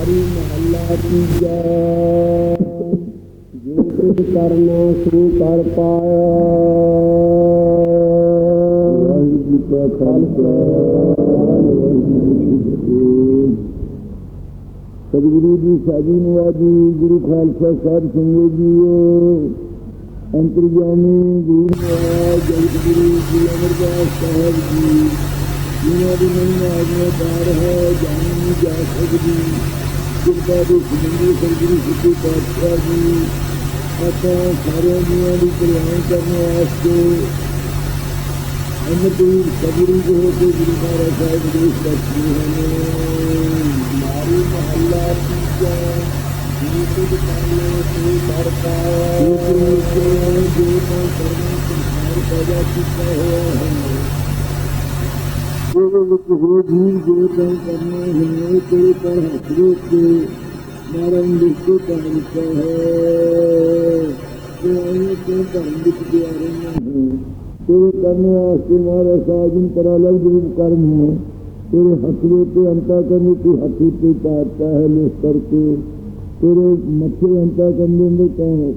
ਮਾਰੀ ਮਹੱਲਾ ਤੀਜਾ ਜੋ। ਕੁਝ ਕਰਨਾ ਸੋ ਕਰ ਪਾਇਆ। ਵਾਹਿਗੁਰੂ ਕਾ ਖਾਲਸਾ ਸਤਿਗੁਰੂ ਜੀ ਸਾਜੀ ਨਵਾਜੀ ਗੁਰੂ ਖਾਲਸਾ ਸਾਹਿਬ ਸੰਗਤ ਜੀਓ ਅੰਤਰਜਾਮੀ ਗੁਰੂ ਮਹਾਰਾਜ ਜਗਤ ਜੀ ਅਮਰਦਾਸ ਸਾਹਿਬ ਜੀ, ਜਿਨ੍ਹਾਂ ਦੀ ਨਹੀਂ ਆਗਿਆ ਦਾਰ ਹੈ, ਜਾਣੀ ਜਾ ਸਕਦੀ। ਦੇ ਸਿਮੰਦੀ ਸਰਗੁਰੂ ਸਿੱਧੇ ਪਾਤਸ਼ਾਹ ਜੀ ਆਪਾਂ ਸਾਰਿਆਂ ਜੀਆਂ ਦੀ ਕਲਿਆਣ ਕਰਨ ਵਾਸਤੇ ਅੰਮ੍ਰਿਤਪੁਰ ਸਬਰੀ ਜੋ ਹੋ ਕੇ ਗੁਰੂ ਮਹਾਰਾਜ ਸਾਹਿਬ ਦੇ ਬਖਸ਼ੇ ਹਨ ਮਾਰੀ ਮਹੱਲਾ ਤੀਜਾ ਜੀ ਕੁਝ ਕਰਨੇ ਤੇ ਕਰ ਪਾਇਆ ਜੋ ਜੋ ਕਰਨਾ ਸੰਸਾਰ ਪੈਦਾ ਕੀਤਾ ਹੋਇਆ ਹੈ। ਜੋ ਵਿੱਚ ਹੋ ਜੋ ਤਾਂ ਕਰਨਾ ਹੈ ਤੇਰੇ ਪਰ ਹੱਥ ਕੇ ਨਾਰਾਇਣ ਲਿਖੋ ਤਾਂ ਲਿਖਾ ਹੈ ਜੋ ਆਏ ਤੋਂ ਧਰਮ ਵਿੱਚ ਗਿਆ ਰਹਿਣਾ ਹੈ ਤੇਰੇ ਕਰਨੇ ਵਾਸਤੇ ਮਹਾਰਾਜ ਸਾਜਨ ਪਰਾ ਲਫ਼ਜ਼ ਰੂਪ ਕਰਮ ਹੈ ਤੇਰੇ ਹੱਥ ਦੇ ਅੰਤਾ ਕਰਨੇ ਤੇ ਹੱਥ ਉੱਤੇ ਪਾਤਾ ਹੈ ਲਿਖ ਕਰਕੇ ਤੇਰੇ ਮੱਥੇ ਅੰਤਾ ਕਰਨੇ ਅੰਦਰ ਤਾਂ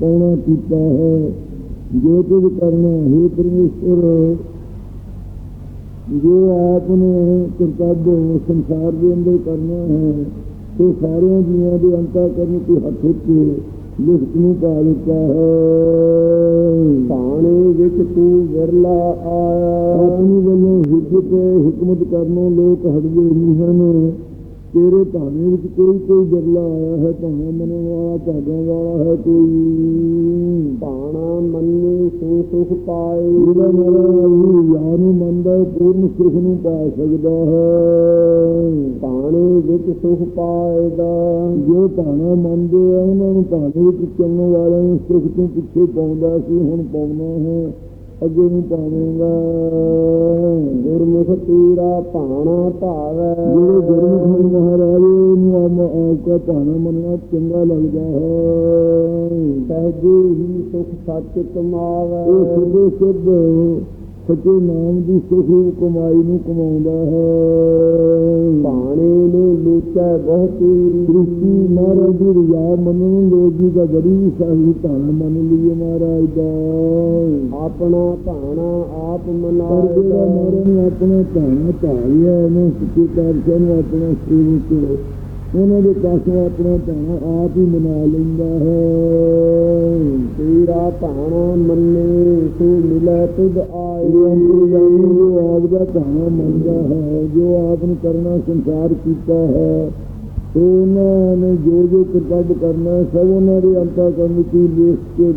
ਪਾਉਣਾ ਕੀਤਾ ਹੈ ਜੋ ਕੁਝ ਕਰਨਾ ਹੈ ਪਰਮੇਸ਼ਰ ਜੋ ਆਪ ਨੇ ਕਰਤੱਵ ਸੰਸਾਰ ਦੇ ਅੰਦਰ ਕਰਨਾ ਹੈ ਤੇ ਸਾਰਿਆਂ ਜੀਆਂ ਦੇ ਅੰਤਾ ਕਰਨ ਤੇ ਹੱਥ ਉੱਤੇ ਲਿਖਤ ਨੂੰ ਪਾ ਦਿੱਤਾ ਹੈ। ਪਾਣੀ ਵਿੱਚ ਤੂੰ ਵਿਰਲਾ ਆਇਆ ਆਪਣੀ ਵੱਲੋਂ ਹਿਕਮਤ ਹਕਮਤ ਕਰਨੋਂ ਲੋਕ ਹਟਦੇ ਨਹੀਂ ਹਨ। ਤੇਰੇ ਭਾਣੇ ਵਿੱਚ ਕੋਈ ਕੋਈ ਵਿਰਲਾ ਆਇਆ ਹੈ ਭਾਣਾ ਮਨਣ ਵਾਲਾ ਭਾਗਾਂ ਵਾਲਾ ਹੈ ਕੋਈ। ਭਾਣਾ ਮੰਨੇ ਸੋ ਸੁਖ ਪਾਏ। ਜਿਹੜਾ ਮੇਰਾ ਯਾਰ ਨੂੰ ਮੰਨਦਾ ਪੂਰਨ ਸੁਖ ਨੂੰ ਪਾ ਸਕਦਾ ਹੈ। ਭਾਣੇ ਵਿੱਚ ਸੁਖ ਪਾਏਗਾ। ਜੋ ਭਾਣਾ ਮੰਨਦੇ ਆ ਉਹਨਾਂ ਨੂੰ ਭਾਣੇ ਵਿੱਚ ਚੱਲਣ ਵਾਲਿਆਂ ਨੂੰ ਸੁਖ ਤੋਂ ਪਿੱਛੇ ਪਾਉਂਦਾ ਸੀ ਹੁਣ ਪਾਉਣਾ ਹੈ। ਅੱਗੇ ਨੂੰ ਪਾਵੇਂਗਾ। ਗੁਰਮੁਖ ਤੀਰਾ ਭਾਣਾ ਭਾਵੈ। ਜਿਹੜੇ ਗੁਰਮੁਖ ਮਹਾਰਾਜ ਨੂੰ ਆਮ ਆਪਕਾ ਭਾਣਾ ਮੰਨਣਾ ਚੰਗਾ ਲੱਗਦਾ ਹੈ। ਸਹਜੇ ਹੀ ਸੁਖ ਸੱਚ ਕਮਾਵੇ ਉਹ ਸਿੱਧੇ ਸਿੱਧ ਸੱਚੇ ਨਾਮ ਦੀ ਸੁਖੀ ਕਮਾਈ ਨੂੰ ਕਮਾਉਂਦਾ ਹੈ। ਪਾਣੀ ਨੂੰ ਲੁੱਟੈ ਬਹੁਤੀ ਸ੍ਰਿਸ਼ਟੀ ਮਹਾਰਾਜ ਦੀ ਰਿਆ ਮੰਨਣ ਲੋਜੀ ਦਾ ਬੜੀ ਸਾਹੀ ਧਾਨ ਮੰਨ ਲਈਏ ਮਹਾਰਾਜ ਦਾ। ਆਪਣਾ ਭਾਣਾ ਆਪ ਮਨਾਏ ਪਰ ਜਿਹੜਾ ਮਹਾਰਾਜ ਨੇ ਆਪਣਾ ਭਾਣਾ ਧਾਰਿਆ ਇਹਨੂੰ ਸੱਚੇ ਪਾਤਸ਼ਾਹ ਨੂੰ ਆਪਣਾ ਸੇਵਕ ਉਹਨਾਂ ਦੇ ਪਾਸੋਂ ਆਪਣਾ ਭਾਣਾ ਆਪ ਹੀ ਮਨਾ ਲੈਂਦਾ ਹੈ। ਤੇਰਾ ਭਾਣਾ ਮੰਨੇ ਸੋ ਮਿਲੇ, ਤੁਧ ਆਏ। ਅੰਤਰਜਾਮੀ ਜੋ ਆਪ ਦਾ ਭਾਣਾ ਮੰਨਦਾ ਹੈ, ਜੋ ਆਪ ਨੇ ਕਰਨਾ, ਸੰਸਾਰ ਕੀਤਾ ਹੈ। ਤੇ ਉਹਨਾਂ ਨੇ ਜੋ ਜੋ ਕਰਤੱਵ ਕਰਨਾ, ਸਭ ਉਹਨਾਂ ਦੇ ਅੰਤਾ ਕਰਨ ਦੀ ਲਿਖ ਕੇ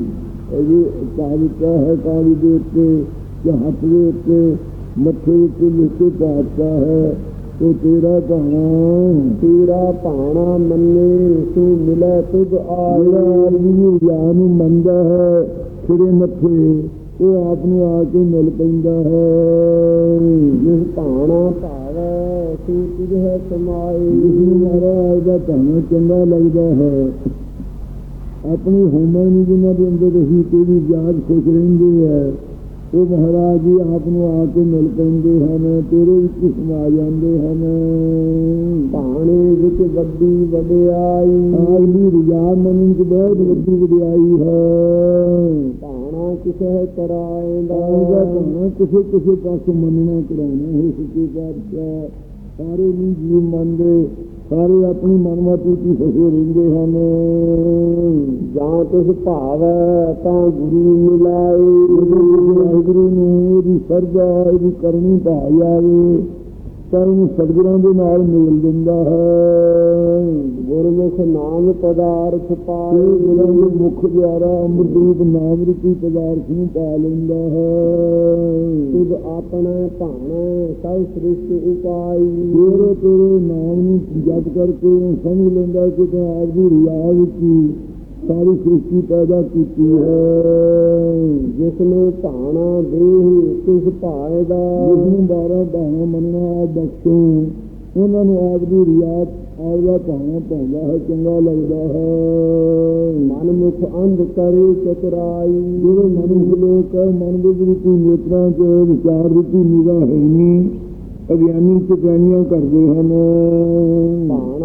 ਇਹ ਪਾ ਦਿੱਤਾ ਹੈ ਕਾਲੀ ਦੇ ਉੱਤੇ ਜਾਂ ਹੱਥ ਦੇ ਉੱਤੇ, ਮੱਥੇ ਉੱਤੇ ਲਿਖ ਕੇ ਪਾ ਦਿੱਤਾ ਹੈ। ਉਹ ਤੇਰਾ ਭਾਣਾ ਤੇਰਾ ਭਾਣਾ ਮੰਨੇ ਸੋ ਮਿਲੇ ਤੁਧ ਜਿਹੜਾ ਆਦਮੀ ਗਿਆਨ ਨੂੰ ਮੰਨਦਾ ਹੈ ਸਿਰੇ ਮੱਥੇ ਉਹ ਆਪ ਨੂੰ ਆ ਕੇ ਮਿਲ ਪੈਂਦਾ ਹੈ। ਜਿਸ ਭਾਣਾ ਭਾਵੈ ਸੋ ਤੁਝ ਹੈ ਸਮਾਏ। ਜਿਸ ਮਹਾਰਾਜ ਦਾ ਭਾਣਾ ਚੰਗਾ ਲੱਗਦਾ ਹੈ ਆਪਣੀ ਹੋਮੇ ਨੂੰ ਜਿਨ੍ਹਾਂ ਦੇ ਅੰਦਰ ਰਹੀ ਤੇ ਵੀ ਯਾਦ ਖੁਸ਼ ਰਹਿੰਦੇ ਹੈ। ਉਹ ਮਹਾਰਾਜ ਜੀ ਆਪ ਨੂੰ ਆ ਕੇ ਮਿਲ ਪੈਂਦੇ ਹਨ ਤੇਰੇ ਵਿੱਚ ਸਮਾ ਜਾਂਦੇ ਹਨ। ਪਾਣੀ ਵਿੱਚ ਵੱਡੀ ਵਡਿਆਈ। ਆਗਲੀ ਰਿਆ ਮਨ ਵਿੱਚ ਬਹੁਤ ਵੱਡੀ ਵਡਿਆਈ ਹੈ। ਪਾਣਾ ਕਿਸੇ ਕਰਾਏਗਾ ਪਾਣਾ ਕਿਸੇ ਕਿਸੇ ਪਾਸੋਂ ਮੰਨਣਾ ਕਰਾਉਣਾ ਹੈ ਸੱਚੇ ਪਾਤਸ਼ਾਹ ਸਾਰੇ ਨਹੀਂ ਜੀ ਮੰਨਦੇ। ਸਾਰੇ ਆਪਣੀ ਮਨਮਤੀ ਦੀ ਹੋਏ ਰਹਿੰਦੇ ਹਨ। ਜਾਂ ਤਿਸ ਭਾਵੈ ਤਾਂ ਗੁਰੂ ਮਿਲਾਏ। ਗੁਰੂ ਨੂੰ ਇਹਦੀ ਸਰਜਾ, ਇਹਦੀ ਕਰਨੀ ਭਾਈ ਆਵੇ। ਤਾਂ ਉਹਨੂੰ ਸਤਿਗੁਰਾਂ ਦੇ ਨਾਲ ਮੇਲ ਦਿੰਦਾ ਹੈ। ਗੁਰਮੁਖ ਨਾਮ ਪਦਾਰਥ ਪਾਏ ਗੁਰਾਂ ਦੇ ਮੁਖ ਪਿਆਰਾ ਅੰਮ੍ਰਿਤ ਨਾਮ ਰੂਪੀ ਪਦਾਰਥ ਨੂੰ ਪਾ ਲੈਂਦਾ ਹੈ। ਆਪਣਾ ਭਾਣਾ ਸਭ ਸ੍ਰਿਸ਼ਟ ਉਪਾਈ। ਤੇਰੇ ਤੇਰੇ ਨਾਮ ਨੂੰ ਜਪ ਕਰਕੇ ਸਮਝ ਲੈਂਦਾ ਕਿ ਤੂੰ ਆਪ ਦੀ ਰਿਆ ਵਿੱਚ ਸਾਰੀ ਸ੍ਰਿਸ਼ਟੀ ਪੈਦਾ ਕੀਤੀ ਹੈ। ਜਿਸ ਨੂੰ ਭਾਣਾ ਦੇਹ ਤਿਸ ਭਾਏਦਾ ਜਿਸ ਨੂੰ ਬਾਰਾ ਭਾਣਾ ਮੰਨਣਾ ਬਖਸ਼ੋ। ਉਹਨਾਂ ਨੂੰ ਆਪ ਦੀ ਰਿਆ ਦਾ ਭਾਣਾ ਪਾਉਂਦਾ ਹੈ ਚੰਗਾ ਲੱਗਦਾ ਹੈ। ਮਨ ਮੁਖ ਅੰਧ ਕਰੇ ਚਤੁਰਾਈ। ਜਿਹੜੇ ਮਨੁੱਖ ਲੋਕ ਮਨ ਦੇ ਵਿੱਚ ਨੇਤਰਾਂ 'ਚ ਵਿਚਾਰ ਰੂਪੀ ਨਿਗਾਹ ਹੈ ਨਹੀਂ। ਅਗਿਆਨੀ ਚੁਗਾਨੀਆਂ ਕਰਦੇ ਹਨ। ਭਾਣਾ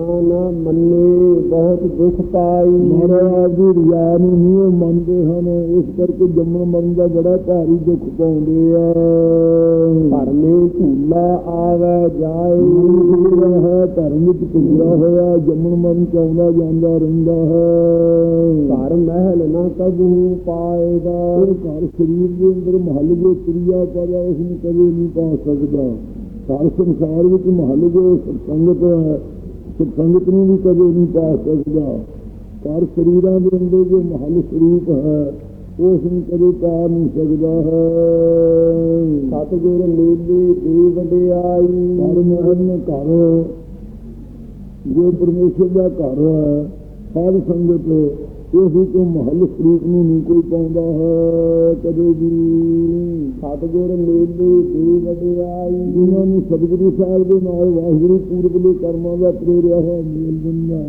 ਦੁਖ ਪਾਈ। ਮਹਾਰਾਜ ਦੀ ਰਿਆ ਨੂੰ ਨਹੀਂ ਮੰਨਦੇ ਹਨ। ਇਸ ਕਰਕੇ ਜੰਮਣ ਮਰਨ ਦਾ ਬੜਾ ਭਾਰੀ ਦੁੱਖ ਪਾਉਂਦੇ ਆ। ਧਰਮੇ ਝੂਲਾ ਆਵੇ ਜਾਏ। ਹੈ ਧਰਮ ਵਿੱਚ ਪੁੱਜਿਆ ਹੋਇਆ ਜੰਮਣ ਮਰਨ ਚ ਆਉਂਦਾ ਜਾਂਦਾ ਰਹਿੰਦਾ ਹੈ। ਘਰ ਮਹਿਲ ਨਾ ਕਬੂ ਪਾਏਗਾ। ਘਰ ਸਰੀਰ ਦੇ ਅੰਦਰ ਮਹੱਲ ਜੋ ਤ੍ਰਿਆ ਪਾਇਆ ਉਸ ਨੂੰ ਕਦੇ ਨਹੀਂ ਪਾ ਸਕਦਾ। ਘਰ ਸੰਸਾਰ ਵਿੱਚ ਮਹੱਲ ਜੋ ਸੰਗਤ ਹੈ ਸੰਗਤ ਨੂੰ ਵੀ ਕਦੇ ਨਹੀਂ ਪਾ ਸਕਦਾ। ਘਰ ਸਰੀਰਾਂ ਦੇ ਅੰਦਰ ਜੋ ਮਹੱਲ ਸਰੂਪ ਹੈ ਉਸ ਨੂੰ ਕਦੇ ਪਾ ਨਹੀਂ ਸਕਦਾ ਹੈ। ਸਤਿਗੁਰ ਮੇਲੇ ਦੀ ਵਡਿਆਈ। ਘਰ ਮਹੱਲ ਘਰ ਜੋ ਪਰਮੇਸ਼ਰ ਦਾ ਘਰ ਹੈ ਸਾਧ ਸੰਗਤ ਉਸ ਵਿੱਚ ਮਹੱਲ ਸਰੂਪ ਨੂੰ ਨਹੀਂ ਕੋਈ ਪਾਉਂਦਾ ਹੈ, ਕਦੇ ਵੀ। ਸਤਿਗੁਰ ਮੇਲੇ ਦੀ ਵਡਿਆਈ, ਜਿਨ੍ਹਾਂ ਨੂੰ ਸਤਿਗੁਰੂ ਸਾਹਿਬ ਦੇ ਨਾਲ ਵਾਹਿਗੁਰੂ, ਪੂਰਬ ਦੇ ਕਰਮਾਂ ਦਾ ਪ੍ਰੇਰਿਆ ਹੋਇਆ ਮੇਲ ਦਿੰਦਾ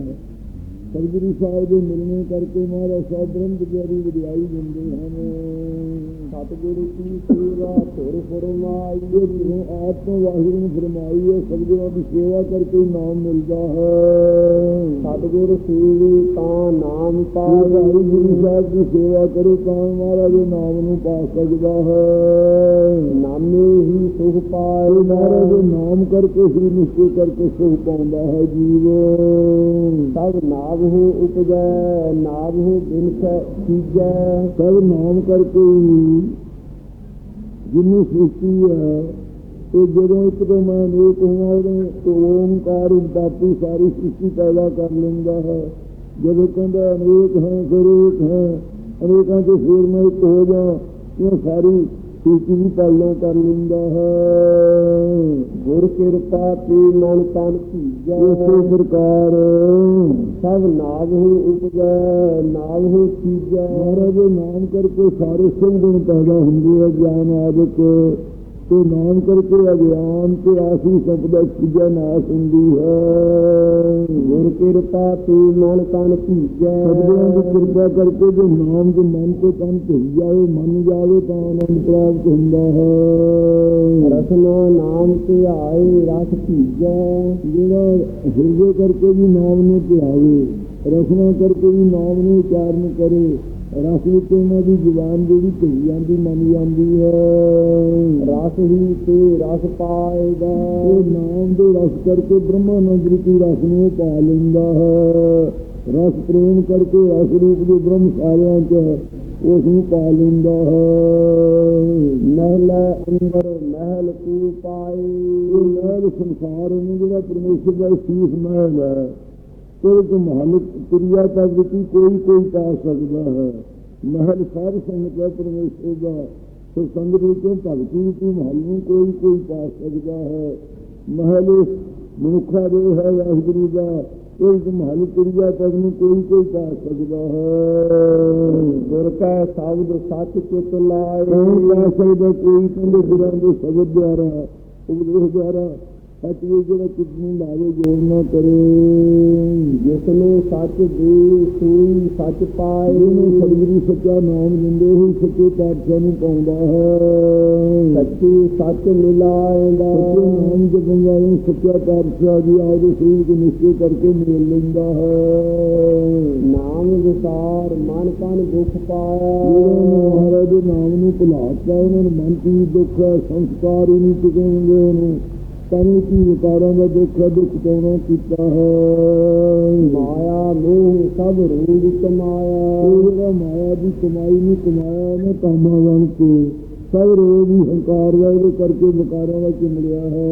ਸਤਿਗੁਰੂ ਸਾਹਿਬ ਦੇ ਮਿਲਣੇ ਕਰਕੇ ਮਹਾਰਾਜ ਸਾਹਿਬ ਬ੍ਰਹਮ ਵਡਿਆਈ ਦਿੰਦੇ ਹਨ। ਸਤਿਗੁਰੂ ਕੀ ਸੇਵਾ ਧੁਰ ਫਰਮਾਈ ਜੋ ਜਿਵੇਂ ਆਪ ਤੋਂ ਵਾਹਿਗੁਰੂ ਨੂੰ ਫਰਮਾਈ ਹੈ ਸਤਿਗੁਰਾਂ ਦੀ ਸੇਵਾ ਕਰਕੇ ਨਾਮ ਮਿਲਦਾ ਹੈ। ਸਤਿਗੁਰ ਸੇਵੀ ਤਾਂ ਨਾਮ ਪਾਏ ਵਾਹਿਗੁਰੂ ਸਾਹਿਬ ਦੀ ਸੇਵਾ ਕਰੇ ਤਾਂ ਮਹਾਰਾਜ ਦੇ ਨਾਮ ਨੂੰ ਪਾ ਸਕਦਾ ਹੈ। ਨਾਮੇ ਹੀ ਸੁਖ ਪਾਏ ਮਹਾਰਾਜ ਦੇ ਨਾਮ ਕਰਕੇ ਹੀ ਨਿਸ਼ਚੈ ਕਰਕੇ ਸੁਖ ਪਾਉਂਦਾ ਹੈ ਜੀਵ ਸਭ ਨਾਗ ਹੋ ਉਪਜੈ ਨਾਗ ਹੋ ਬਿਨਖ ਚੀਜੈ ਸਭ ਨਾਮ ਕਰਕੇ ਜਿੰਨੀ ਸ੍ਰਿਸ਼ਟੀ ਹੈ ਤੇ ਜਦੋਂ ਇੱਕ ਤੋਂ ਮੈਂ ਨੇਕ ਹੋਇਆ ਉਹਦੇ ਓਮਕਾਰ ਦਾਤੀ ਸਾਰੀ ਸ੍ਰਿਸ਼ਟੀ ਪੈਦਾ ਕਰ ਲੈਂਦਾ ਹੈ। ਜਦੋਂ ਕਹਿੰਦਾ ਅਨੇਕ ਹੈ ਸਰੂਪ ਹੈ, ਅਨੇਕਾਂ ਤੋਂ ਫਿਰ ਮੈਂ ਇੱਕ ਹੋ ਜਾ ਇਹ ਸਾਰੀ ਦੀ ਪਾਲਣਾ ਕਰ ਲੈਂਦਾ ਹੈ। ਗੁਰ ਕਿਰਪਾ ਤੇ ਮਨ ਤਨ ਭੀਜੈ। ਇਸੇ ਪ੍ਰਕਾਰ ਸਭ ਨਾਗ ਹੋ ਉਪਜੈ ਨਾਗ ਹੋ ਚੀਜੈ ਮਹਾਰਾਜ ਨਾਮ ਕਰਕੇ ਸਾਰੇ ਗੁਣ ਪੈਦਾ ਹੁੰਦੇ ਆ ਗਿਆਨ ਆਦਿਕ ਤੇ ਨਾਮ ਕਰਕੇ ਅਗਿਆਨ ਤੇ ਆਸੀ ਸੰਪਦਾ ਚੀਜ਼ਾਂ ਨਾਸ ਹੁੰਦੀ ਹੈ। ਗੁਰ ਕਿਰਪਾ ਤੇ ਮਨ ਤਨ ਭੀਜੈ। ਸਤਿਗੁਰਾਂ ਦੀ ਕਿਰਪਾ ਕਰਕੇ ਜੋ ਨਾਮ ਦੇ ਮਨ ਤੇ ਤਨ ਭਿੱਜ ਜਾਵੇ ਮੰਨ ਜਾਵੇ ਤਾਂ ਆਨੰਦ ਪ੍ਰਾਪਤ ਹੁੰਦਾ ਹੈ। ਰਸਨਾ ਨਾਮ ਤੇ ਆਏ ਰਸ ਭੀਜੈ। ਜਿਹੜਾ ਹਿਰਦੇ ਕਰਕੇ ਵੀ ਨਾਮ ਨੂੰ ਧਿਆਵੇ ਰਸਨਾ ਕਰਕੇ ਵੀ ਨਾਮ ਨੂੰ ਉਚਾਰਨ ਕਰੇ ਰਸ ਵਿੱਚ ਉਹਨਾਂ ਦੀ ਜ਼ੁਬਾਨ ਜਿਹੜੀ ਧੀ ਜਾਂਦੀ ਮੰਨ ਜਾਂਦੀ ਹੈ। ਰਸ ਹੀ ਤੇ ਰਸ ਪਾਏਗਾ। ਉਹ ਨਾਮ ਦੇ ਰਸ ਕਰਕੇ ਬ੍ਰਹਮਾਨੰਦ ਰੂਪੀ ਰਸ ਨੂੰ ਉਹ ਪਾ ਲੈਂਦਾ ਹੈ। ਰਸ ਪ੍ਰੇਮ ਕਰਕੇ ਰਸ ਰੂਪ ਦੇ ਬ੍ਰਹਮ ਸਾਰਿਆਂ ਚ ਉਸ ਨੂੰ ਪਾ ਲੈਂਦਾ ਹੈ। ਮਹਿਲ ਅੰਦਰ ਮਹਿਲ ਤੂ ਪਾਏ। ਇਹ ਮਹਿਲ ਸੰਸਾਰ ਨੂੰ ਜਿਹੜਾ ਪਰਮੇਸ਼ਰ ਦਾ ਸੀਸ ਮਹਿਲ ਹੈ। ਕੋਈ ਮਹਲ ਕਿਰਿਆ ਤੱਕ ਵਿੱਚ ਕੋਈ ਕੋਈ ਪਾ ਸਕਦਾ ਹੈ। ਮਹਿਲ ਸਾਧ ਸੰਗਤ ਹੈ ਪਰਮੇਸ਼ਰ ਦਾ ਸੋ ਸੰਗਤ ਵਿੱਚੋਂ ਭਗਤੀ ਵਿੱਚ ਮਹਲ ਨੂੰ ਕੋਈ ਕੋਈ ਪਾ ਸਕਦਾ ਹੈ। ਮਹਿਲ ਮਨੁੱਖਾ ਦੇ ਹੈ ਵਾਹਿਗੁਰੂ ਦਾ। ਇਸ ਮਹਲ ਕਿਰਿਆ ਤੱਕ ਨੂੰ ਕੋਈ ਕੋਈ ਪਾ ਸਕਦਾ ਹੈ। ਗੁਰ ਕੈ ਸ਼ਬਦ ਸੱਚ ਚਿਤ ਲਾਏ। ਕੌਣ ਪਾ ਸਕਦਾ ਕੋਈ ਕਹਿੰਦੇ ਗੁਰਾਂ ਦੇ ਸ਼ਬਦ ਦੁਆਰਾ ਉਪਦੇਸ਼ ਦੁਆਰਾ। ਵੀ ਜਿਹੜਾ ਚਿੱਤ ਨੂੰ ਲਾਵੇ ਜੋੜ ਨਾ ਕਰੇ। ਜਿਸ ਨੂੰ ਸੱਚ ਦੇ ਸੂਈ ਸੱਚ ਪਾਏ ਇਹਨੂੰ ਸਤਿਗੁਰੂ ਸੱਚਾ ਨਾਮ ਦਿੰਦੇ ਹੀ ਸੱਚੇ ਪਾਤਸ਼ਾਹ ਨੂੰ ਪਾਉਂਦਾ ਹੈ। ਸੱਚੀ ਸੱਚ ਮਿਲਾਏਗਾ। ਸੱਚੇ ਨਾਮ ਨੂੰ ਸੱਚਾ ਪਾਤਸ਼ਾਹ ਜੀ ਆਪਦੇ ਸਰੀਰ ਦੇ ਨਿਸ਼ਚੈ ਕਰਕੇ ਮਿਲ ਲੈਂਦਾ ਹੈ। ਨਾਮ ਵਿਸਾਰ ਮਨ ਤਨ ਦੁਖ ਪਾਇਆ। ਨੇ ਮਹਾਰਾਜ ਦੇ ਨਾਮ ਨੂੰ ਭੁਲਾਤਾ ਉਹਨਾਂ ਨੂੰ ਮਨ ਕੀ ਦੁੱਖ ਸੰਸਕਾਰ ਹੀ ਨਹੀਂ ਟਿਕੇ ਹੁੰਦੇ ਉਹਨੂੰ। ਤਨ ਕੀ ਵਿਕਾਰਾਂ ਦਾ ਦੁੱਖ ਦੁੱਖ ਪਾਉਣਾ ਕੀਤਾ ਹੈ ਮਾਇਆ ਮੋਹ ਸਭ ਰੂਪ ਕਮਾਇਆ ਉਹ ਮਾਇਆ ਦੀ ਕਮਾਈ ਨਹੀਂ ਕਮਾਇਆ ਉਹਨੇ ਕਾਮਾਂ ਬਣ ਕੇ ਸਭ ਰੋਗ ਹੀ ਹੰਕਾਰ ਦਾ ਇਹਦੇ ਕਰਕੇ ਵਿਕਾਰਾਂ ਦਾ ਚਿਮੜਿਆ ਹੈ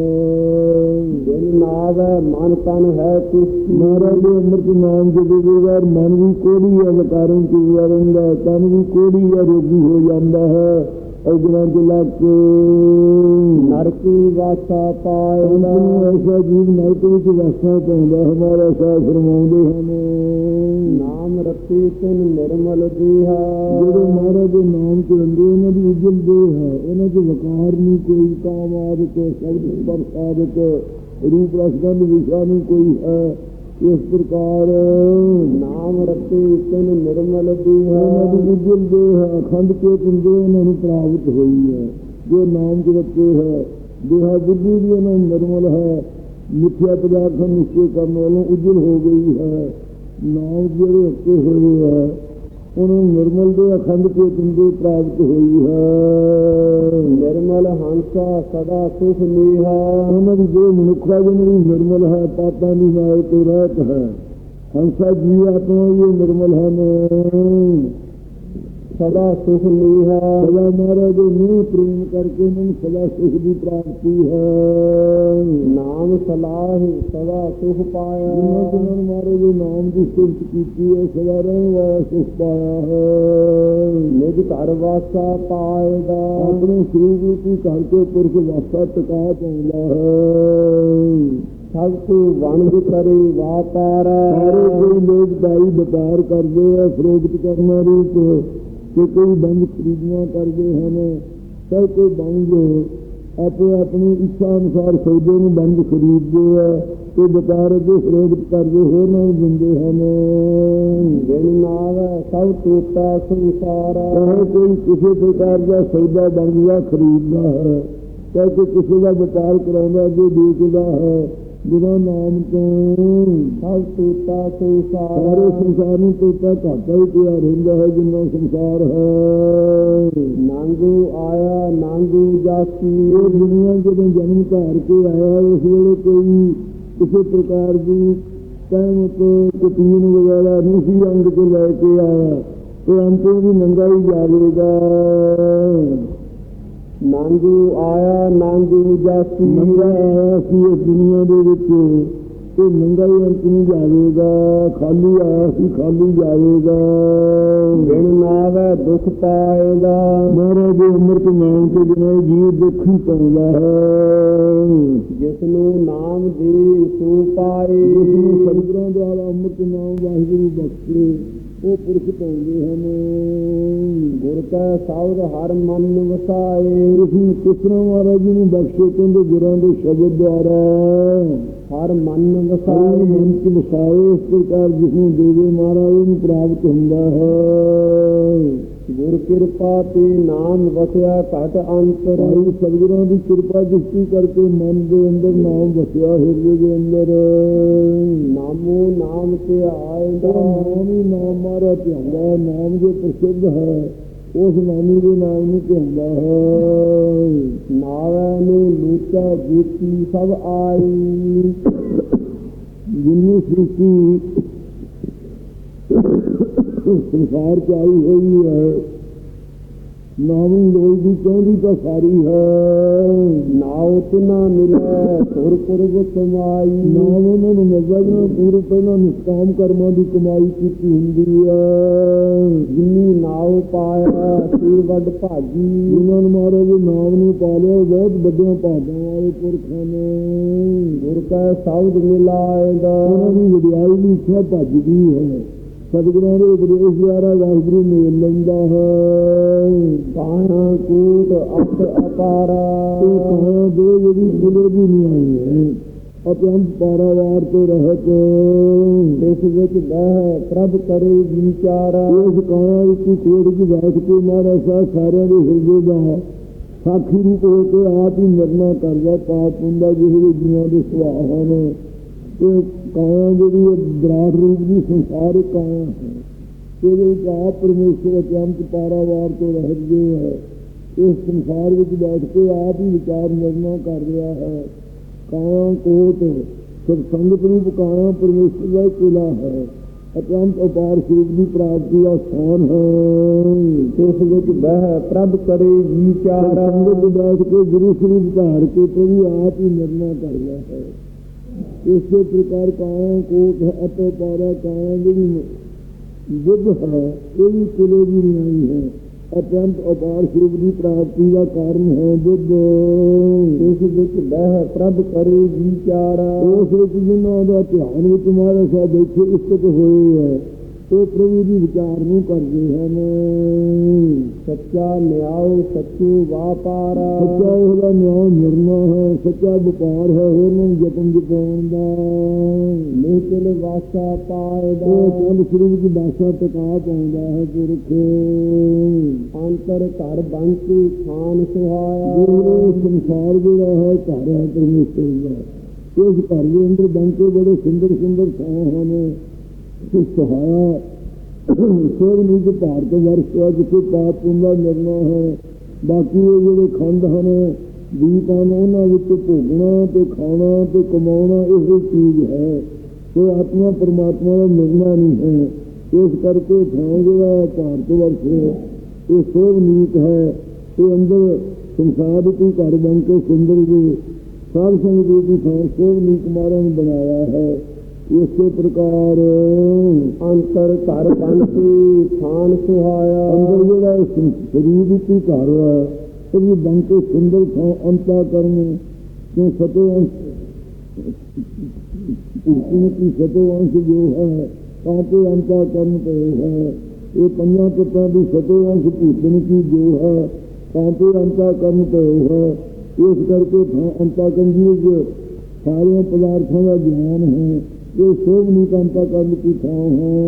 ਦਿਲ ਨਾਗ ਹੈ ਮਨ ਤਨ ਹੈ ਕੁਸ਼ਤੀ ਮਹਾਰਾਜ ਦੇ ਅੰਦਰ ਅੰਮ੍ਰਿਤ ਨਾਮ ਦੇ ਦੇਵਾਰ ਮਨ ਵੀ ਕੋੜੀ ਹੈ ਵਿਕਾਰਾਂ ਚ ਰਹਿੰਦਾ ਤਨ ਵੀ ਕੋੜੀ ਹੈ ਰੋਗੀ ਹੋ ਜਾਂਦਾ ਹੈ ਅਗਰਾਂ ਚ ਲੱਗ। ਨਰਕੀ ਵਾਸਾ ਪਾਏਗਾ ਅੰਤਨੂੰ ਐਸਾ ਜੀਵ ਨਰਕ ਵਿੱਚ ਵਸਣਾ ਚਾਹੁੰਦਾ ਹਮਾਰਾ ਸਾਹ ਫਰਮਾਉਂਦੇ ਹਨ। ਨਾਮ ਰੱਖੀ ਤਿਨ ਨਿਰਮਲ ਦੀਹਾ। ਜਿਹੜੇ ਮਹਾਰਾਜ ਦੇ ਨਾਮ ਚ ਰਹਿੰਦੇ ਉਹਨਾਂ ਦੀ ਉਜਲ ਦੇਹ ਹੈ। ਉਹਨਾਂ ਚ ਵਕਾਰ ਨਹੀਂ ਕੋਈ ਕਾਮ ਆਦਿਕ ਸ਼ਬਦ ਸਪਰਸ਼ ਆਦਿਕ ਰੂਪ ਰਸਗੰਧ ਵਿਸ਼ਾ ਨਹੀਂ ਕੋਈ ਹੈ। ਇਸ ਪ੍ਰਕਾਰ ਨਾਮ ਰੱਖੀ ਤਿਨ ਨਿਰਮਲ ਦੀਹਾ ਉਹਨਾਂ ਦੀ ਉਜਲ ਹੈ। ਅਖੰਡ ਕੇ ਤੁੰਦੇ ਉਹਨਾਂ ਨੂੰ ਪ੍ਰਾਪਤ ਹੋਈ ਹੈ। ਜੋ ਨਾਮ ਚ ਰੱਖੇ ਹੈ, ਦੇਹਾ ਬੁੱਧੀ ਵੀ ਉਹਨਾਂ ਨੂੰ ਨਿਰਮਲ ਹੈ। ਮਿੱਥਿਆ ਪਦਾਰਥ ਨੂੰ ਨਿਸ਼ਚੈ ਕਰਨ ਵਾਲੋਂ ਉਜਲ ਹੋ ਗਈ ਹੈ। ਨਾਮ ਜਿਹੜੇ ਹੱਕੇ ਹੋਏ ਹੈ ਉਹਨੂੰ ਨਿਰਮਲ ਦੇ ਅਖੰਡ ਚੇਤਨ ਦੀ ਪ੍ਰਾਪਤ ਹੋਈ ਹੈ। ਨਿਰਮਲ ਹੰਸਾ ਸਦਾ ਸੁਖ ਨੀਹਾ ਉਹਨਾਂ ਦੀ ਜੋ ਮਨੁੱਖਾ ਜਨ ਵੀ ਨਿਰਮਲ ਹੈ ਪਾਪਾਂ ਦੀ ਮਾਇਆ ਤੋਂ ਰਹਿਤ ਹੈ। ਹੰਸਾ ਜੀ ਆਤਮਾ ਇਹ ਨਿਰਮਲ ਹਨ। ਸਦਾ ਸੁਖ ਨੀਹਾ ਸਦਾ ਮਹਾਰਾਜ ਨੂੰ ਪ੍ਰੇਮ ਕਰਕੇ ਨੂੰ ਸਦਾ ਸੁਖ ਦੀ ਪ੍ਰਾਪਤੀ ਹੈ। ਨਾਮ ਸਲਾਹ ਸਦਾ ਸੁਖ ਪਾਇਆ। ਜਿਨ੍ਹਾਂ ਨੇ ਮਹਾਰਾਜ ਦੇ ਨਾਮ ਦੀ ਸਿਫਤ ਕੀਤੀ ਹੈ ਸਦਾ ਰਹਿਣ ਵਾਲਾ ਸੁਖ ਪਾਇਆ ਹੈ। ਨਿਜ ਘਰ ਵਾਸਾ ਪਾਏਗਾ। ਆਪਣੇ ਸਰੂਪ ਰੂਪੀ ਘਰ ਕੇ ਪੁਰਖ ਵਾਸਾ ਟਿਕਾ ਪਾਉਂਦਾ ਹੈ। ਸਭ ਤੋਂ ਵਣਜ ਕਰੇ ਵਾਪਾਰ। ਸਾਰੇ ਕੋਈ ਲੋਕ ਦਾਈ ਵਪਾਰ ਕਰਦੇ ਆ ਫਰੋਖਤ ਕਰਨਾ ਰੂਪ ਤੇ ਕੋਈ ਬੰਦ ਖਰੀਦਣਾ ਕਰਦੇ ਹਨ ਸਭ ਕੋਈ ਬੰਦ ਆਪੋ ਆਪਣੀ ਇੱਛਾ ਅਨੁਸਾਰ ਸੌਦੇ ਨੂੰ ਬੰਦ ਖਰੀਦਦੇ ਆ ਤੇ ਵਪਾਰ ਅੱਗੇ ਫਰੋਖਤ ਕਰਦੇ ਹੋਰਾਂ ਨੂੰ ਦਿੰਦੇ ਹਨ। ਜਿਨ ਨਾਵ ਸਭ ਟੂਟਾ ਸੰਸਾਰ ਚਾਹੇ ਕੋਈ ਕਿਸੇ ਪ੍ਰਕਾਰ ਦਾ ਸੌਦਾ ਬਣਦਾ ਖਰੀਦਦਾ ਹੈ ਚਾਹੇ ਕੋਈ ਕਿਸੇ ਦਾ ਵਪਾਰ ਕਰਾਉਂਦਾ ਅੱਗੇ ਵੇਚਦਾ ਹੈ ਬਿਨਾਂ ਨਾਮ ਤੋਂ ਸਭ ਟੂਟਾ ਸਾਰੇ ਸੰਸਾਰ ਸੰਸਾਰ ਨੂੰ ਤੋਤਾ ਘਾਟਾ ਹੀ ਪਿਆ ਰਹਿੰਦਾ ਹੈ ਜਿੰਨਾ ਸੰਸਾਰ ਹੈ। ਨਾਂਗੂ ਆਇਆ ਨਾਂਗੂ ਜਾਸੀ। ਇਹ ਦੁਨੀਆ ਜਦੋਂ ਜਨਮ ਧਾਰ ਕੇ ਆਇਆ ਉਸ ਵੇਲੇ ਕੋਈ ਕਿਸੇ ਪ੍ਰਕਾਰ ਦੀ ਕਹਿਮ ਤੋਂ ਕੁਟੀਨ ਵਗੈਰਾ ਨਹੀਂ ਸੀ ਅੰਗ ਤੇ ਲੈ ਕੇ ਆਇਆ। ਤੇ ਅੰਤ ਵੀ ਨੰਗਾ ਹੀ ਜਾਵੇਗਾ। ਨਾਂਗੂ ਆਇਆ ਜਾਸੀ ਨੰਗਾ ਆਇਆ ਸੀ ਇਸ ਦੁਨੀਆ ਦੇ ਵਿੱਚ ਤੇ ਨੰਗਾ ਹੀ ਅੰਤ ਨੂੰ ਜਾਵੇਗਾ ਖਾਲੀ ਆਇਆ ਸੀ ਖਾਲੀ ਜਾਵੇਗਾ। ਜਿਨ ਨਾਵ ਦੁਖ ਪਾਏਗਾ। ਮਹਾਰਾਜ ਦੇ ਅੰਮ੍ਰਿਤ ਨਾਮ ਤੋਂ ਬਿਨਾਂ ਜੀਵ ਦੁੱਖ ਹੀ ਪਾਉਂਦਾ ਹੈ। ਜਿਸ ਨੂੰ ਨਾਮ ਦੀ ਸੂ ਪਾਏ। ਜਿਸ ਨੂੰ ਸਤਿਗੁਰਾਂ ਦੁਆਰਾ ਅੰਮ੍ਰਿਤ ਨਾਮ ਵਾਹਿਗੁਰੂ ਬਖਸ਼ੇ। ਉਹ ਪੁਰਖ ਪਾਉਂਦੇ ਹਨ, ਗੁਰ ਕੈ ਸਬਦ ਹਰ ਮਨ ਵਸਾਏ ਇਸ ਨੂੰ ਮਹਾਰਾਜ ਨੂੰ ਬਖਸ਼ੇ ਕਹਿੰਦੇ ਗੁਰਾਂ ਦੇ ਸ਼ਬਦ ਦੁਆਰਾ। ਹਰ ਮਨ ਵਸਾਏ। ਮਨ ਚ ਵਸਾਏ, ਇਸ ਪ੍ਰਕਾਰ ਜਿਸ ਨੂੰ ਦੇਵੇ ਮਹਾਰਾਜ ਨੂੰ ਪ੍ਰਾਪਤ ਹੁੰਦਾ ਹੈ। ਗੁਰ ਕਿਰਪਾ ਤੇ ਨਾਮ ਵਸਿਆ ਘਟ ਅੰਤਰ। ਭਾਈ ਸਤਿਗੁਰਾਂ ਦੀ ਕਿਰਪਾ ਦ੍ਰਿਸ਼ਟੀ ਕਰਕੇ ਮਨ ਦੇ ਅੰਦਰ ਨਾਮ ਵਸਿਆ ਹਿਰਦੇ ਦੇ ਅੰਦਰ। ਨਾਮੋ ਨਾਮ ਤੇ ਉਹ ਨਾਮ ਹੀ ਨਾਮ ਮਾਰਾ ਧਿਆਉਂਦਾ ਨਾਮ ਜੋ ਪ੍ਰਸਿੱਧ ਹੈ ਉਸ ਨਾਮੀ ਦੇ ਨਾਮ ਨੂੰ ਧਿਆਉਂਦਾ ਹੈ। ਨਾਵੈ ਨੂੰ ਲੂਚਾ ਜੀਤੀ ਸਭ ਆਈ। ਜਿੰਨੀ ਸ੍ਰਿਸ਼ਟੀ ਸੰਸਾਰ ਚ ਆਈ ਹੋਈ ਹੈ। ਨਾਮ ਲੋਕ ਦੀ ਚਾਹੁੰਦੀ ਤਾਂ ਸਾਰੀ ਹੈ। ਨਾਉ ਤਿਨਾ ਮਿਲੈ ਸੁਰ ਪੁਰਬ ਕਮਾਈ ਨਾਮ ਉਹਨਾਂ ਨੂੰ ਮਿਲਦਾ ਨੇ ਪੂਰੇ ਪਹਿਲਾਂ ਨਿਸ਼ਕਾਮ ਕਰਮਾਂ ਦੀ ਕਮਾਈ ਕੀਤੀ ਹੁੰਦੀ ਹੈ। ਜਿਨੀ ਨਾਉ ਪਾਇਆ ਸਿਰ ਵੱਡ ਭਾਜੀ ਜਿਨ੍ਹਾਂ ਨੂੰ ਮਹਾਰਾਜ ਦੇ ਨਾਮ ਨੂੰ ਪਾ ਲਿਆ ਬਹੁਤ ਵੱਡਿਆਂ ਭਾਗਾਂ ਵਾਲੇ ਪੁਰਖਾਂ ਨੇ। ਗੁਰ ਕੈ ਸ਼ਬਦ ਮਿਲਾਏਗਾ। ਉਹਨਾਂ ਦੀ ਵਡਿਆਈ ਦੀ ਇੱਛਾ ਭੱਜਦੀ ਹੈ। ਸਤਿਗੁਰਾਂ ਦੇ ਉਪਦੇਸ਼ ਦੁਆਰਾ ਵਾਹਿਗੁਰੂ ਮੇਲ ਲੈਂਦਾ ਹੈ। ਕਾਹਨਾ ਕੂਟ ਅਤ ਅਪਾਰਾ। ਤੇ ਕਹਾਂ ਦੇ ਜਿਹੜੀ ਕਿਲੇ ਦੀ ਨਹੀਂ ਆਈ ਹੈ ਅਤਿਅੰਤ ਪਾਰਾਵਾਰ ਤੋਂ ਰਹਿਤ ਇਸ ਵਿੱਚ ਬਹਿ ਪ੍ਰਭ ਕਰੇ ਵਿਚਾਰਾ। ਇਸ ਕਾਇਆ ਵਿੱਚ ਕੋੜ ਵਿੱਚ ਬੈਠ ਕੇ ਮਹਾਰਾਜ ਸਾਹਿਬ ਸਾਰਿਆਂ ਦੇ ਹਿਰਦੇ ਦਾ ਸਾਖੀ ਰੂਪ ਹੋ ਕੇ ਆਪ ਹੀ ਨਿਰਣਾ ਕਰਦਾ ਪਾਪ ਹੁੰਦਾ ਜਿਹੇ ਜੀਵਾਂ ਦੇ ਸੁਭਾਅ ਹਨ। ਇਹ ਕਾਇਆ ਜਿਹੜੀ ਇਹ ਵਿਰਾਟ ਰੂਪ ਦੀ ਸੰਸਾਰਿਕ ਕਾਇਆ ਹੈ ਇਹਦੇ ਵਿੱਚ ਆਪ ਪਰਮੇਸ਼ਰ ਅਤਿਅੰਤ ਪਾਰਾਵਾਰ ਤੋਂ ਰਹਿਤ ਜੋ ਹੈ ਇਸ ਸੰਸਾਰ ਵਿੱਚ ਬੈਠ ਕੇ ਆਪ ਹੀ ਵਿਚਾਰ ਨਿਰਣਾ ਕਰ ਰਿਹਾ ਹੈ। ਕਾਇਆ ਕੋਟ ਸਭ ਸੰਗਤ ਰੂਪ ਕਾਇਆ ਪਰਮੇਸ਼ਰ ਦਾ ਕਿਲਾ ਹੈ ਅਤਿਅੰਤ ਅਪਾਰ ਸਰੂਪ ਦੀ ਪ੍ਰਾਪਤੀ ਦਾ ਸਥਾਨ ਹੈ। ਇਸ ਵਿੱਚ ਬਹਿ ਪ੍ਰਭ ਕਰੇ ਵਿਚਾਰਾ ਸੰਗਤ ਬੈਠ ਕੇ ਗੁਰੂ ਸਰੂਪ ਧਾਰ ਕੇ ਪ੍ਰਭੂ ਆਪ ਹੀ ਨਿਰਣਾ ਕਰਦਾ ਹੈ। ਇਸੇ ਪ੍ਰਕਾਰ ਕਾਇਆ ਕੋਟ ਹੈ ਅਤੇ ਪਾਰਾ ਕਾਇਆ ਜਿਹੜੀ ਬੁੱਧ ਹੈ ਇਹ ਵੀ ਕਿਲੇ ਦੀ ਨਹੀਂ ਹੈ। ਅਤਿਅੰਤ ਅਪਾਰ ਸਰੂਪ ਦੀ ਪ੍ਰਾਪਤੀ ਦਾ ਕਾਰਨ ਹੈ ਬੁੱਧ। ਇਸ ਵਿੱਚ ਬਹਿ ਪ੍ਰਭ ਕਰੇ ਵਿਚਾਰਾ। ਉਸ ਵਿੱਚ ਜਿਨ੍ਹਾਂ ਦਾ ਧਿਆਨ ਵਿੱਚ ਮਹਾਰਾਜ ਸਾਹਿਬ ਬੈਠੇ ਇਸਤਤ ਹੋਏ ਹੈ। ਉਹ ਪ੍ਰਭੂ ਦੀ ਵਿਚਾਰ ਨੂੰ ਕਰਦੇ ਹਨ। ਸੱਚਾ ਨਿਆਉ ਸੱਚੂ ਵਾਪਾਰਾ। ਸੱਚਾ ਉਹਦਾ ਨਿਆਂ ਨਿਰਣਾ ਹੈ ਸੱਚਾ ਵਪਾਰ ਹੈ ਹੋਰ ਨੂੰ ਜਤਨ ਜਪਾਉਣ ਦਾ। ਨਿਕਲ ਵਾਸਾ ਪਾਏਗਾ ਉਹ ਚੰਦ ਸਰੂਪ ਦੀ ਬਾਸ਼ਾ ਟਿਕਾ ਪਾਉਂਦਾ ਹੈ ਪੁਰਖ। ਅੰਤਰ ਘਰ ਬੰਤੀ ਖਾਨ ਸੁਹਾਇਆ। ਜਿਹੜੇ ਸੰਸਾਰ ਜਿਹੜਾ ਹੈ ਘਰ ਹੈ ਪਰਮੇਸ਼ਰ ਦਾ। ਇਸ ਘਰ ਦੇ ਅੰਦਰ ਬੰਕੇ ਬੜੇ ਸੁੰਦਰ ਸੁੰਦਰ ਥਾਂ ਹਨ। ਕਿ ਸਹਾਇਆ ਸੋਭ ਨੀਕ ਭਾਰਤ ਵਰਸ਼ ਹੈ ਜਿੱਥੇ ਪਾਪ ਪੁੰਨਾ ਮਿਲਣਾ ਹੈ ਬਾਕੀ ਇਹ ਜਿਹੜੇ ਖੰਡ ਹਨ ਦੀਪ ਹਨ ਉਹਨਾਂ ਵਿੱਚ ਭੋਗਣਾ ਤੇ ਖਾਣਾ ਤੇ ਕਮਾਉਣਾ ਇਹ ਚੀਜ਼ ਹੈ ਕੋਈ ਆਤਮਾ ਪਰਮਾਤਮਾ ਦਾ ਮਿਲਣਾ ਨਹੀਂ ਹੈ ਇਸ ਕਰਕੇ ਥਾਂ ਜਿਹੜਾ ਭਾਰਤ ਵਰਸ਼ ਹੈ ਇਹ ਸੋਭ ਨੀਕ ਹੈ ਇਹ ਅੰਦਰ ਸੰਸਾਰ ਦੀ ਘਰ ਬਣ ਕੇ ਸੁੰਦਰ ਜੀ ਸਾਧ ਸੰਗਤ ਜੀ ਦੀ ਥਾਂ ਸੋਭ ਨੀਕ ਮਾਰਨ ਨੇ ਬਣਾਇਆ ਹੈ ਇਸੇ ਪ੍ਰਕਾਰ ਅੰਤਰ ਘਰ ਬਨ ਕੇ ਥਾਨ ਸੁਹਾਇਆ। ਅੰਦਰ ਜਿਹੜਾ ਇਹ ਸਰੀਰ ਵਿੱਚ ਘਰ ਹੈ ਇਹ ਵੀ ਬਣ ਕੇ ਸੁੰਦਰ ਥਾਂ ਅੰਤਾ ਕਰਨ ਕਿਉਂ ਸਤੋ ਅੰਸ਼? ਕੀ ਸਤੋ ਅੰਸ਼ ਜੋ ਹੈ, ਤਾਂ ਤੇ ਅੰਤਾ ਕਰਨ ਪਏ ਹੈ। ਇਹ ਪੰਜਾਂ ਤੱਤਾਂ ਦੀ ਸਤੋ ਅੰਸ਼ ਭੂਤਨ ਕੀ ਜੋ ਹੈ, ਤਾਂ ਤੇ ਅੰਤਾ ਕਰਨ ਪਏ ਹੈ। ਇਸ ਕਰਕੇ ਥਾਂ ਅੰਤਾ ਕਰਨ ਦੀ ਜੋ ਪਦਾਰਥਾਂ ਦਾ ਗਿਆਨ ਹੈ ਇਹ ਸੋਭ ਨਹੀਂ ਕਰਨ ਦੀ ਥਾਂ ਹੈ?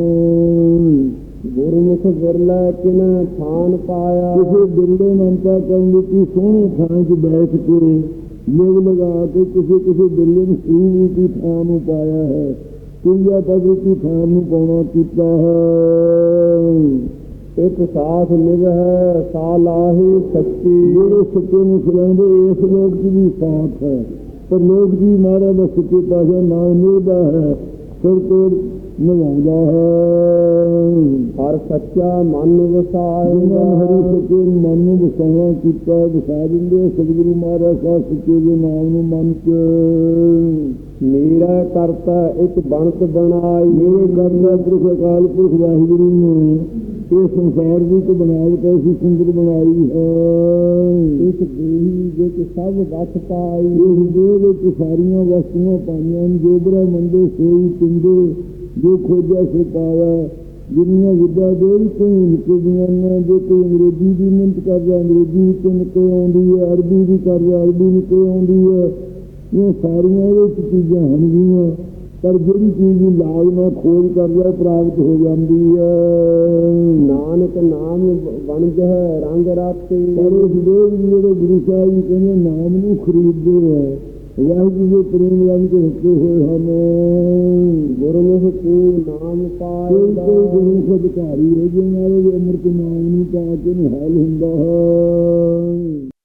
ਗੁਰਮੁਖ ਵਿਰਲਾ ਕਿਨ ਥਾਨ ਪਾਇਆ। ਕਿਸੇ ਬਿਰਲੇ ਮੰਤਾ ਕਰਨ ਦੀ ਕੀ ਥਾਂ 'ਚ ਬੈਠ ਕੇ ਲਿਵ ਲਗਾ ਕੇ ਕਿਸੇ ਕਿਸੇ ਬਿਰਲੇ ਨੂੰ ਸੂਈ ਦੀ ਥਾਂ ਨੂੰ ਪਾਇਆ ਹੈ? ਕੁਈਆ ਪਦ ਦੀ ਥਾਂ ਨੂੰ ਪਾਉਣਾ ਕੀਤਾ ਹੈ? ਇੱਕ ਸਾਥ ਨਿਭ ਹੈ ਸਾਲਾਹੀ ਸੱਚੀ ਜਿਹੜੇ ਸੱਚੇ ਨੂੰ ਸੁਣਾਉਂਦੇ ਇਸ ਲੋਕ 'ਚ ਵੀ ਸਾਥ ਹੈ। ਪਰ ਲੋਕ ਜੀ ਮਹਾਰਾਜ ਦਾ ਸੱਚੇ ਪਾਸ਼ਾ ਨਾਮ ਨਿਭਦਾ ਹੈ ਫਿਰ ਤੋਂ ਨਿਭਾਉਂਦਾ ਹੈ। ਹਰ ਸੱਚਾ ਮਨ ਉਹਨਾਂ ਵਸਾਇਆ ਹਰੀ ਸੱਚੇ ਮਨ ਨੂੰ ਵਸਾਉਣਾ ਕੀਤਾ, ਵਸਾ ਦਿੰਦੇ ਸਤਿਗੁਰੂ ਮਹਾਰਾਜ ਸਾਹਿਬ ਸੱਚੇ ਦੇ ਨਾਮ ਨੂੰ ਮੰਨ ਕੇ। ਮੇਰਾ ਕਰਤਾ ਇੱਕ ਬਣਤ ਬਣਾਈ। ਮੇਰੇ ਕਰਦਾ ਪੁਰਖ ਅਕਾਲ ਪੁਰਖ ਵਾਹਿਗੁਰੂ ਨੇ। ਇਹ ਸੰਸਾਰ ਦੀ ਇੱਕ ਬਣਾਵਟ ਐਸੀ ਸੁੰਦਰ ਬਣਾਈ ਹੈ। ਇੱਕ ਦੇਹੀ ਵਿੱਚ ਸਭ ਵਸ ਪਾਈ। ਇਹ ਦੇ ਵਿੱਚ ਸਾਰੀਆਂ ਵਸਤੂਆਂ ਪਾਈਆਂ। ਨੇ ਜੋ ਬਰਾ ਸੋਈ ਪਿੰਡੇ ਜੋ ਖੋਜਿਆ ਸੋ ਪਾਇਆ। ਜਿੰਨੀਆਂ ਵਿਦਿਆ ਦੇ ਕੋਈ ਨਿਕਲਦੀਆਂ ਨੇ ਜੇ ਕੋਈ ਅੰਗਰੇਜ਼ੀ ਦੀ ਮਿਹਨਤ ਕਰ ਰਿਹਾ ਅੰਗਰੇਜ਼ੀ ਵਿੱਚ ਨਿਕਲ ਆਉਂਦੀ ਹੈ ਅਰਬੀ ਦੀ ਕਰ ਰਿਹਾ ਅਰਬੀ ਨਿਕਲ ਆਉਂਦੀ ਹੈ। ਇਹ ਸਾਰੀਆਂ ਵਿੱਚ ਚੀਜ਼ਾਂ ਹਨਗੀਆਂ ਪਰ ਜਿਹੜੀ ਚੀਜ਼ ਦੀ ਲਾਗ ਨਾਲ ਖੋਜ ਕਰਦਾ ਪ੍ਰਾਪਤ ਹੋ ਜਾਂਦੀ ਹੈ। ਨਾਨਕ ਨਾਮ ਵਣਜ ਹੈ ਰੰਗ ਰਾਤੇ ਪਰ ਉਸ ਦੇ ਜਿਹੜੇ ਗੁਰੂ ਸਾਹਿਬ ਜੀ ਕਹਿੰਦੇ ਨਾਮ ਨੂੰ ਖਰੀਦਦੇ ਹੈ। ਵਾਹਿਗੁਰੂ ਦੇ ਪ੍ਰੇਮ ਰੰਗ ਕੇ ਰੱਖੇ ਹੋਏ ਹਨ ਗੁਰਮੁਖ ਕੀ ਨਾਮ ਕੋਈ ਕੋਈ ਪਾਇਆ ਗੁਰੂ ਅਧਿਕਾਰੀ ਹੈ ਜਿਹਨਾਂ ਦੇ ਅੰਮ੍ਰਿਤ ਨਾਮ ਨੂੰ ਪਾ ਕੇ ਨਿਹਾਲ ਹੁੰਦਾ ਹੈ।